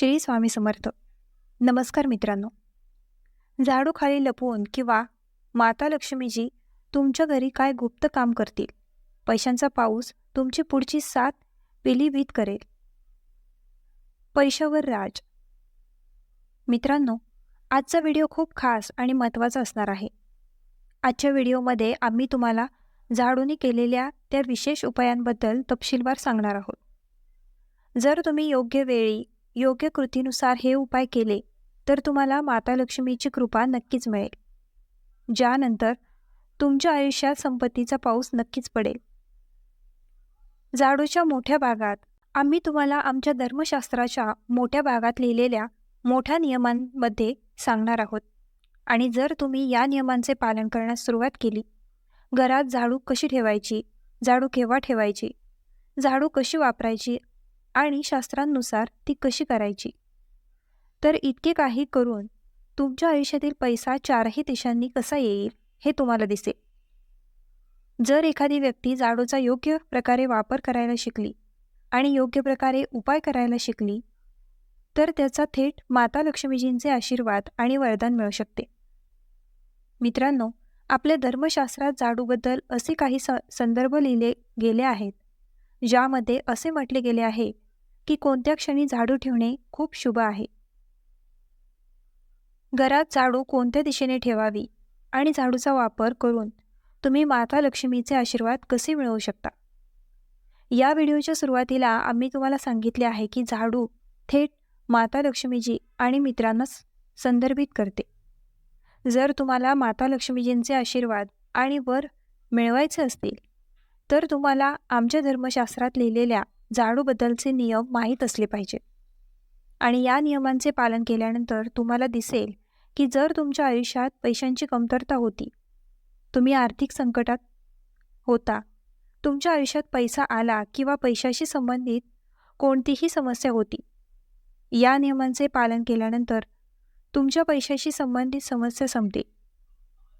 श्री स्वामी समर्थ. नमस्कार मित्रांनो. झाडू खाली लपवून किंवा माता लक्ष्मीजी तुमच्या घरी काय गुप्त काम करतील? पैशांचा पाऊस तुमची पुढची साथ पिलीभीत करेल. पैशावर राज. मित्रांनो आजचा व्हिडिओ खूप खास आणि महत्त्वाचा असणार आहे. आजच्या व्हिडिओमध्ये आम्ही तुम्हाला झाडूने केलेल्या त्या विशेष उपायांबद्दल तपशीलवार सांगणार आहोत. जर तुम्ही योग्य वेळी योग्य कृतीनुसार हे उपाय केले तर तुम्हाला माता लक्ष्मीची कृपा नक्कीच मिळेल. ज्यानंतर तुमच्या आयुष्यात संपत्तीचा पाऊस नक्कीच पडेल. जाडूच्या मोठ्या भागात आम्ही तुम्हाला आमच्या धर्मशास्त्राच्या मोठ्या भागात लिहिलेल्या मोठ्या नियमांमध्ये सांगणार आहोत. आणि जर तुम्ही या नियमांचे पालन करण्यास सुरुवात केली घरात झाडू कशी ठेवायची झाडू केव्हा ठेवायची झाडू कशी वापरायची आणि शास्त्रांनुसार ती कशी करायची? तर इतके काही करून तुमच्या आयुष्यातील पैसा चारही दिशांनी कसा येईल हे तुम्हाला दिसेल. जर एखादी व्यक्ती जाडूचा योग्य प्रकारे वापर करायला शिकली आणि योग्य प्रकारे उपाय करायला शिकली तर त्याचा थेट माता लक्ष्मीजींचे आशीर्वाद आणि वरदान मिळू शकते. मित्रांनो आपल्या धर्मशास्त्रात जाडूबद्दल असे काही स संदर्भ लिहिले गेले आहेत ज्यामध्ये असे म्हटले गेले आहे की कोणत्या क्षणी झाडू ठेवणे खूप शुभ आहे. घरात झाडू कोणत्या दिशेने ठेवावी आणि झाडूचा वापर करून तुम्ही माता लक्ष्मीचे आशीर्वाद कसे मिळवू शकता? या व्हिडिओच्या सुरुवातीला आम्ही तुम्हाला सांगितले आहे की झाडू थेट माता लक्ष्मीजी आणि मित्रांना संदर्भित करते. जर तुम्हाला माता लक्ष्मीजींचे आशीर्वाद आणि वर मिळवायचे असतील तर तुम्हाला आमच्या धर्मशास्त्रात लिहिलेल्या जाडूबद्दलचे नियम माहीत असले पाहिजेत आणि या नियमांचे पालन केल्यानंतर तुम्हाला दिसेल की जर तुमच्या आयुष्यात पैशांची कमतरता होती तुम्ही आर्थिक संकटात होता तुमच्या आयुष्यात पैसा आला किंवा पैशाशी संबंधित कोणतीही समस्या होती या नियमांचे पालन केल्यानंतर तुमच्या पैशाशी संबंधित समस्या संपतील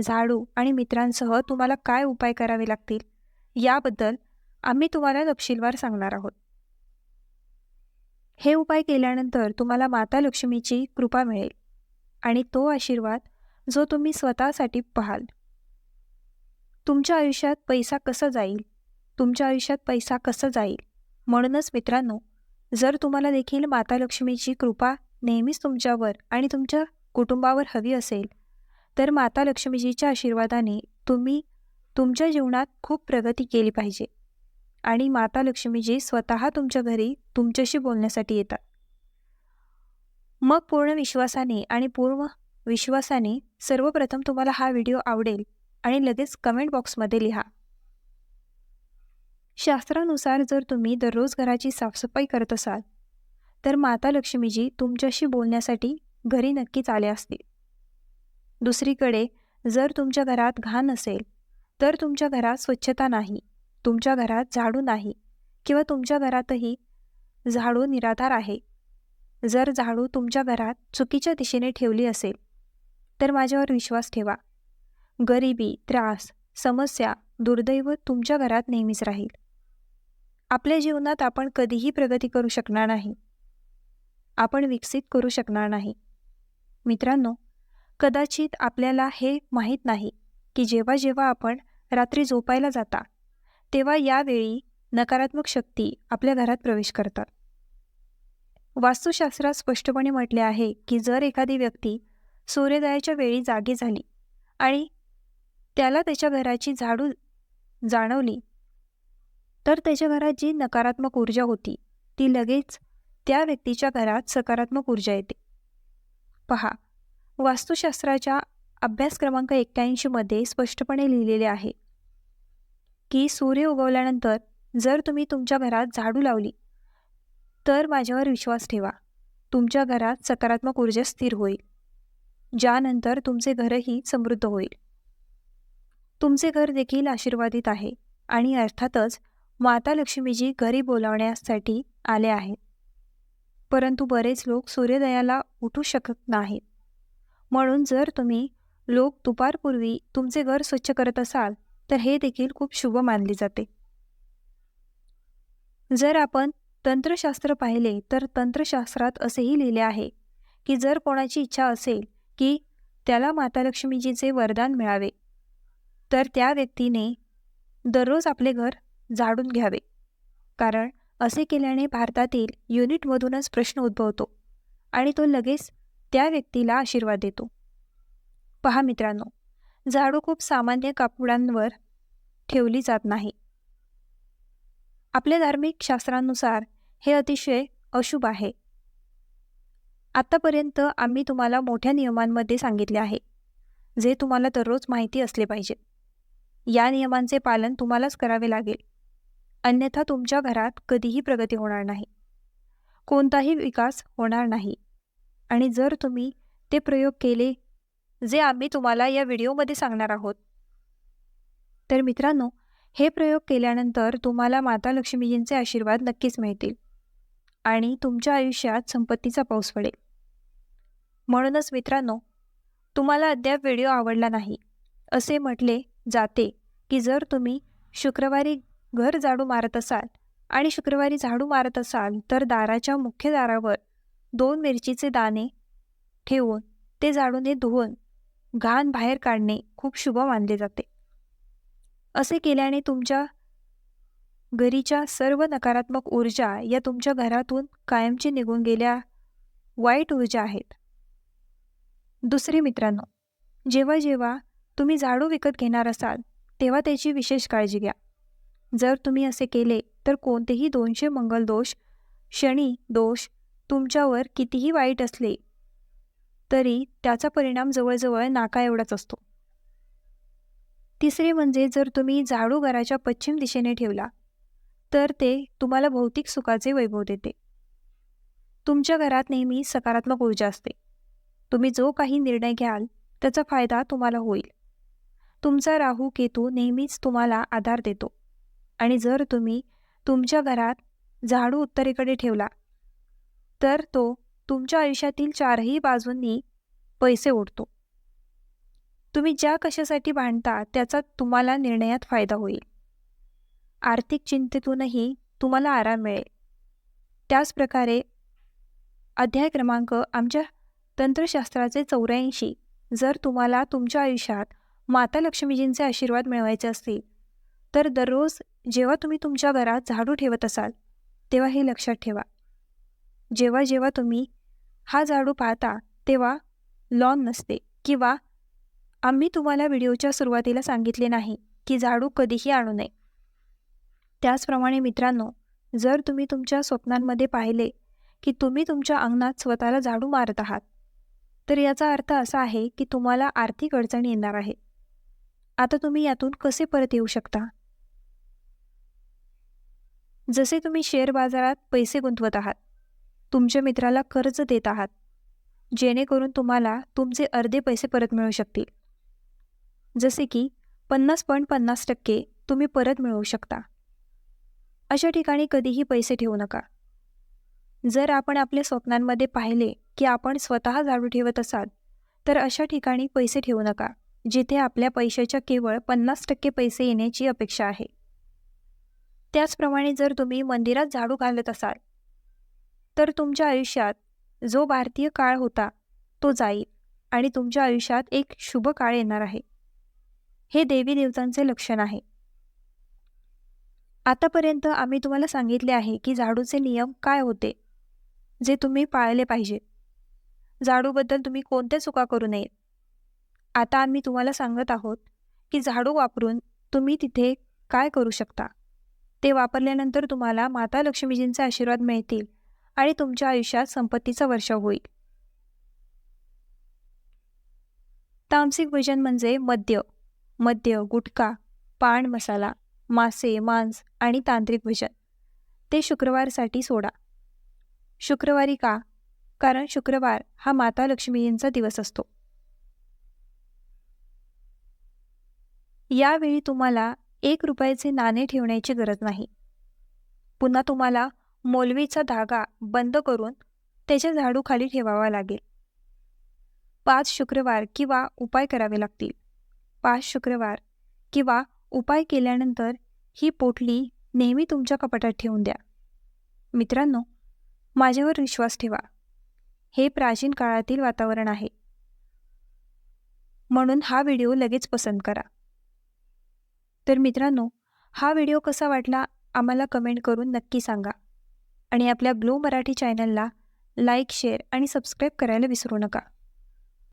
झाडू आणि मित्रांसह तुम्हाला काय उपाय करावे लागतील? याबद्दल आम्ही तुम्हाला तपशीलवार सांगणार आहोत. हे उपाय केल्यानंतर तुम्हाला माता लक्ष्मीची कृपा मिळेल आणि तो आशीर्वाद जो तुम्ही स्वतःसाठी पाहाल. तुमच्या आयुष्यात पैसा कसा जाईल? तुमच्या आयुष्यात पैसा कसा जाईल? म्हणूनच मित्रांनो जर तुम्हाला देखील माता लक्ष्मीची कृपा नेहमीच तुमच्यावर आणि तुमच्या कुटुंबावर हवी असेल तर माता लक्ष्मीजीच्या आशीर्वादाने तुम्ही तुमच्या जीवनात खूप प्रगती केली पाहिजे. आणि माता लक्ष्मीजी स्वतः तुमच्या घरी तुमच्याशी बोलण्यासाठी येतात. मग पूर्ण विश्वासाने आणि पूर्ण विश्वासाने सर्वप्रथम तुम्हाला हा व्हिडिओ आवडेल आणि लगेच कमेंट बॉक्समध्ये लिहा. शास्त्रानुसार जर तुम्ही दररोज घराची साफसफाई करत असाल तर माता लक्ष्मीजी तुमच्याशी बोलण्यासाठी घरी नक्कीच आले असतील. दुसरीकडे जर तुमच्या घरात घाण असेल तर तुमच्या घरात स्वच्छता नाही तुमच्या घरात झाडू नाही किंवा तुमच्या घरातही झाडू निराधार आहे. जर झाडू तुमच्या घरात चुकीच्या दिशेने ठेवली असेल तर माझ्यावर विश्वास ठेवा. गरिबी त्रास समस्या दुर्दैव तुमच्या घरात नेहमीच राहील. आपल्या जीवनात आपण कधीही प्रगती करू शकणार नाही. आपण विकसित करू शकणार नाही. मित्रांनो कदाचित आपल्याला हे माहीत नाही की जेव्हा जेव्हा आपण रात्री झोपायला जाता तेव्हा यावेळी नकारात्मक शक्ती आपल्या घरात प्रवेश करतात. वास्तुशास्त्रात स्पष्टपणे म्हटले आहे की जर एखादी व्यक्ती सूर्योदयाच्या वेळी जागी झाली आणि त्याला त्याच्या घराची झाडू जाणवली तर त्याच्या घरात जी नकारात्मक ऊर्जा होती ती लगेच त्या व्यक्तीच्या घरात सकारात्मक ऊर्जा येते. पहा वास्तुशास्त्राच्या अभ्यास क्रमांक एक्क्याऐंशीमध्ये स्पष्टपणे लिहिलेले आहे की सूर्य उगवल्यानंतर जर तुम्ही तुमच्या घरात झाडू लावली तर माझ्यावर विश्वास ठेवा. तुमच्या घरात सकारात्मक ऊर्जा स्थिर होईल ज्यानंतर तुमचे घरही समृद्ध होईल. तुमचे घर देखील आशीर्वादित आहे आणि अर्थातच माता लक्ष्मीजी घरी बोलावण्यासाठी आले आहेत. परंतु बरेच लोक सूर्योदयाला उठू शकत नाहीत. म्हणून जर तुम्ही लोक दुपारपूर्वी तुमचे घर स्वच्छ करत असाल तर हे देखील खूप शुभ मानले जाते. जर आपण तंत्रशास्त्र पाहिले तर तंत्रशास्त्रात असेही लिहिले आहे की जर कोणाची इच्छा असेल की त्याला माता लक्ष्मीजीचे वरदान मिळावे तर त्या व्यक्तीने दररोज आपले घर झाडून घ्यावे. कारण असे केल्याने भारतातील युनिटमधूनच प्रश्न उद्भवतो आणि तो लगेच त्या व्यक्तीला आशीर्वाद देतो. पहा मित्रांनो झाडू खूप सामान्य कापडांवर ठेवली जात नाही. आपल्या धार्मिक शास्त्रानुसार हे अतिशय अशुभ आहे. आत्तापर्यंत आम्ही तुम्हाला मोठ्या नियमांमध्ये सांगितले आहे जे तुम्हाला दररोज माहिती असले पाहिजे. या नियमांचे पालन तुम्हालाच करावे लागेल. अन्यथा तुमच्या घरात कधीही प्रगती होणार नाही. कोणताही विकास होणार नाही. आणि जर तुम्ही ते प्रयोग केले जे आम्ही तुम्हाला या व्हिडिओमध्ये सांगणार आहोत. तर मित्रांनो हे प्रयोग केल्यानंतर तुम्हाला माता लक्ष्मीजींचे आशीर्वाद नक्कीच मिळतील आणि तुमच्या आयुष्यात संपत्तीचा पाऊस पडेल. म्हणूनच मित्रांनो तुम्हाला अद्याप व्हिडिओ आवडला नाही असे म्हटले जाते की जर तुम्ही शुक्रवारी घर झाडू मारत असाल आणि शुक्रवारी झाडू मारत असाल तर दाराच्या मुख्य दारावर दोन मिरचीचे दाणे ठेवून ते झाडूने धुवून घाण बाहेर काढणे खूप शुभ मानले जाते. असे केल्याने तुमच्या घरीच्या सर्व नकारात्मक ऊर्जा या तुमच्या घरातून कायमची निघून गेल्या वाईट ऊर्जा आहेत. दुसरे मित्रांनो जेव्हा जेव्हा तुम्ही झाडू विकत घेणार असाल तेव्हा त्याची विशेष काळजी घ्या. जर तुम्ही असे केले तर कोणतेही दोनशे मंगलदोष शनी दोष तुमच्यावर कितीही वाईट असले तरी त्याचा परिणाम जवळजवळ नाका एवढाच असतो. तिसरे म्हणजे जर तुम्ही झाडू घराच्या पश्चिम दिशेने ठेवला तर ते तुम्हाला भौतिक सुखाचे वैभव देते. तुमच्या घरात नेहमी सकारात्मक ऊर्जा असते. तुम्ही जो काही निर्णय घ्याल त्याचा फायदा तुम्हाला होईल. तुमचा राहू केतू नेहमीच तुम्हाला आधार देतो. आणि जर तुम्ही तुमच्या घरात झाडू उत्तरेकडे ठेवला तर तो तुमच्या आयुष्यातील चारही बाजूंनी पैसे उडतो तुम्ही ज्या कशासाठी भांडता त्याचा तुम्हाला निर्णयात फायदा होईल. आर्थिक चिंतेतूनही तुम्हाला आराम मिळेल. त्याचप्रकारे अध्याय क्रमांक आमच्या तंत्रशास्त्राचे चौऱ्याऐंशी जर तुम्हाला तुमच्या आयुष्यात माता लक्ष्मीजींचे आशीर्वाद मिळवायचे असतील तर दररोज जेव्हा तुम्ही तुमच्या घरात झाडू ठेवत असाल तेव्हा हे लक्षात ठेवा. जेव्हा जेव्हा तुम्ही हा झाडू पाहता तेव्हा लॉन नसते किंवा आम्ही तुम्हाला व्हिडिओच्या सुरुवातीला सांगितले नाही की झाडू कधीही आणू नये. त्याचप्रमाणे मित्रांनो जर तुम्ही तुमच्या स्वप्नांमध्ये पाहिले की तुम्ही तुमच्या अंगणात स्वतःला झाडू मारत आहात तर याचा अर्थ असा आहे की तुम्हाला आर्थिक अडचणी येणार आहे आता तुम्ही यातून कसे परत येऊ शकता? जसे तुम्ही शेअर बाजारात पैसे गुंतवत आहात तुमच्या मित्राला कर्ज देत आहात. जेणेकरून तुम्हाला तुमचे अर्धे पैसे परत मिळू शकतील. जसे की पन्नास पॉईंट पन्नास टक्के तुम्ही परत मिळवू शकता. अशा ठिकाणी कधीही पैसे ठेवू नका. जर आपण आपल्या स्वप्नांमध्ये पाहिले की आपण स्वतः झाडू ठेवत असाल तर अशा ठिकाणी पैसे ठेवू नका जिथे आपल्या पैशाच्या केवळ पन्नास टक्के पैसे येण्याची अपेक्षा आहे. त्याचप्रमाणे जर तुम्ही मंदिरात झाडू घालत असाल तर तुमच्या आयुष्यात जो भारतीय काळ होता तो जाईल आणि तुमच्या आयुष्यात एक शुभ काळ येणार आहे. हे देवी देवतांचे लक्षण आहे. आतापर्यंत आम्ही तुम्हाला सांगितले आहे की झाडूचे नियम काय होते जे तुम्ही पाळले पाहिजे. झाडूबद्दल तुम्ही कोणत्या चुका करू नयेत आता आम्ही तुम्हाला सांगत आहोत की झाडू वापरून तुम्ही तिथे काय करू शकता. ते वापरल्यानंतर तुम्हाला माता लक्ष्मीजींचे आशीर्वाद मिळतील आणि तुमच्या आयुष्यात संपत्तीचा वर्षाव होईल. तामसिक भोजन म्हणजे मद्य मद्य गुटखा पान मसाला मासे मांस आणि तांत्रिक भोजन. ते शुक्रवारसाठी सोडा. शुक्रवारी का? कारण शुक्रवार हा माता लक्ष्मीजींचा दिवस असतो. यावेळी तुम्हाला एक रुपयाचे नाणे ठेवण्याची गरज नाही. पुन्हा तुम्हाला मोलवीचा धागा बंद करून त्याच्या झाडूखाली ठेवावा लागेल. पाच शुक्रवार किंवा उपाय करावे लागतील. पाच शुक्रवार किंवा उपाय केल्यानंतर ही पोटली नेहमी तुमच्या कपाटात ठेवून द्या. मित्रांनो माझ्यावर विश्वास ठेवा. हे प्राचीन काळातील वातावरण आहे. म्हणून हा व्हिडिओ लगेच पसंत करा. तर मित्रांनो हा व्हिडिओ कसा वाटला आम्हाला कमेंट करून नक्की सांगा. आणि आपल्या ब्लू मराठी चॅनलला लाईक शेअर आणि सबस्क्राईब करायला विसरू नका.